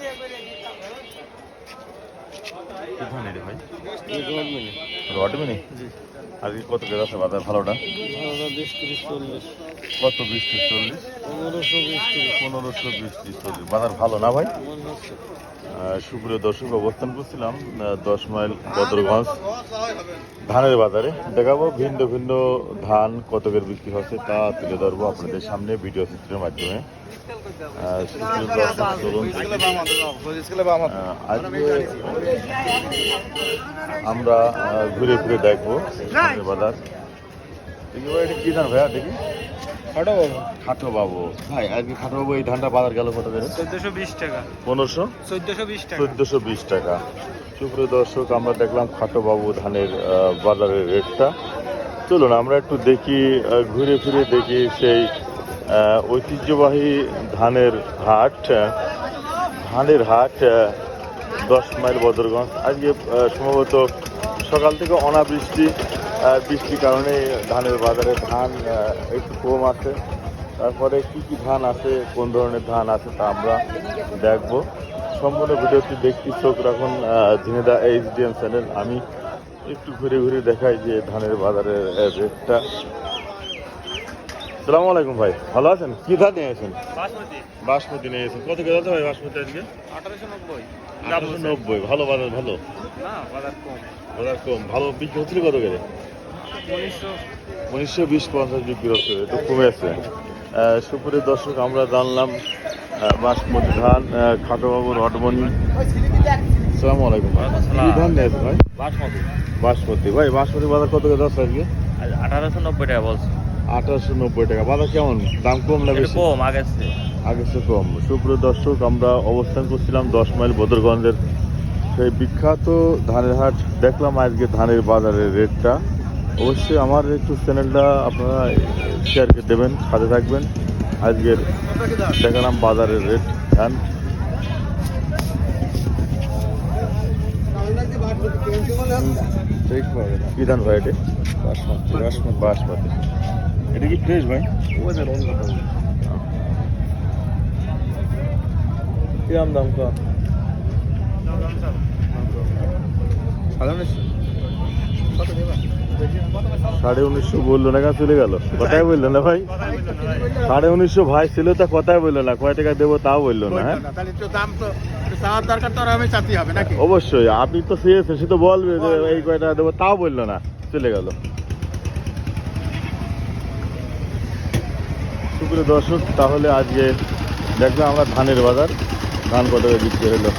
কি ধান ভাই। রড মিনি আজকে কত গেছে বাজার? ভালোটা? বিশ তিরিশ চল্লিশ। কত বিশ ত্রিশ চল্লিশ? পনেরোশো বিশ তিরিশ চল্লিশ। বাজার ভালো না ভাই? সুপ্রিয় দর্শক অবস্থান করছিলাম দশ মাইল বদরগঞ্জ ধানের বাজারে। দেখাবো ভিন্ন ভিন্ন ধান কত করে বিক্রি হচ্ছে তা তুলে ধরবো আপনাদের সামনে ভিডিও চিত্রের মাধ্যমে। আজকে আমরা ঘুরে ফিরে দেখব বাজার। কি ধান ভাইয়া দেখি। খাটো বাবু। খাটো বাবু। ভাই আজকে খাটো বাবু এই ধানটা বাজার গেল কত করে? চোদ্দশো বিশ টাকা। পনেরোশো? চোদ্দশো বিশ টাকা। চোদ্দোশো বিশ টাকা। সুপ্রিয় দর্শক আমরা দেখলাম খাটোবাবু ধানের বাজারের রেটটা। চলুন আমরা একটু দেখি ঘুরে ফিরে দেখি সেই ঐতিহ্যবাহী ধানের হাট ধানের হাট দশ মাইল বদরগঞ্জ। আজকে সম্ভবত সকাল থেকে অনাবৃষ্টি বৃষ্টির কারণে ধানের বাজারে ধান একটু কম আছে। তারপরে কি কি ধান আছে, কোন ধরনের ধান আছে তা আমরা দেখব। সম্পূর্ণ ভিডিওটি দেখতে চোখ রাখুন ঝিনেদা এইচডিএম চ্যানেল। আমি একটু ঘুরে ঘুরে দেখাই যে ধানের বাজারের রেটটা। সালামু আলাইকুম ভাই ভালো আছেন? কি ধান নিয়ে আছেন বাসমতি। বাসমতি নিয়ে এসেছেন কত করে আছে ভাই বাসমতি আজকে? আঠারোশো নব্বই। আঠারোশো নব্বই ভালো বাজার ভালো? বাজার কম। বাজার কম ভালো বিক্রি হচ্ছিল কত করে উনিশশো। বিশ পঞ্চাশ বিক্রি হচ্ছে একটু কমেছে আহ, সুপুরের দর্শক আমরা জানলাম বাসমতি ধান খাটোবাবুর অটমনি সালামু আলাইকুম ওয়ালাইকুম কি ধান নিয়েছে ভাই? বাসমতি। বাসমতি। ভাই বাসমতি বাজার কত করে যাচ্ছে আজকে? আঠারোশো নব্বই টাকা বলছে। আঠারোশো নব্বই টাকা। বাজার কেমন? দাম কম না বেশি? কম আগে সে কম। সুপ্রিয় দর্শক আমরা অবস্থান করছিলাম দশ মাইল বদরগঞ্জের সেই বিখ্যাত ধানের হাট। দেখলাম আজকে ধানের বাজারের রেটটা। অবশ্যই আমার একটু চ্যানেলটা আপনারা শেয়ার করে দেবেন সাথে থাকবেন। আজকের দেখালাম বাজারের রেট। ধান কি ধান ভাই এটা? বাসমতি বাসমতি বাসমতি। এটা কি ফ্রেশ ভাই? কিরম দাম কম সাড়ে উনিশশো বলল না কেন চলে গেল? কথাই বলল না ভাই। সাড়ে উনিশশো ভাই ছিল তা কথাই বলল না। কয় টাকা দেবো তাও বলল না হ্যাঁ? তাহলে একটু দাম তো চাওয়ার দরকার তো আর আমি চাতি হবে নাকি অবশ্যই আপনি তো চেয়েছেন সে তো বলবে যে এই কয় টাকা দেবো তাও বলল না। চলে গেল। সুপ্রিয় দর্শক তাহলে আজকে দেখলাম আমরা ধানের বাজার ধান কত করে বিক্রি হলো।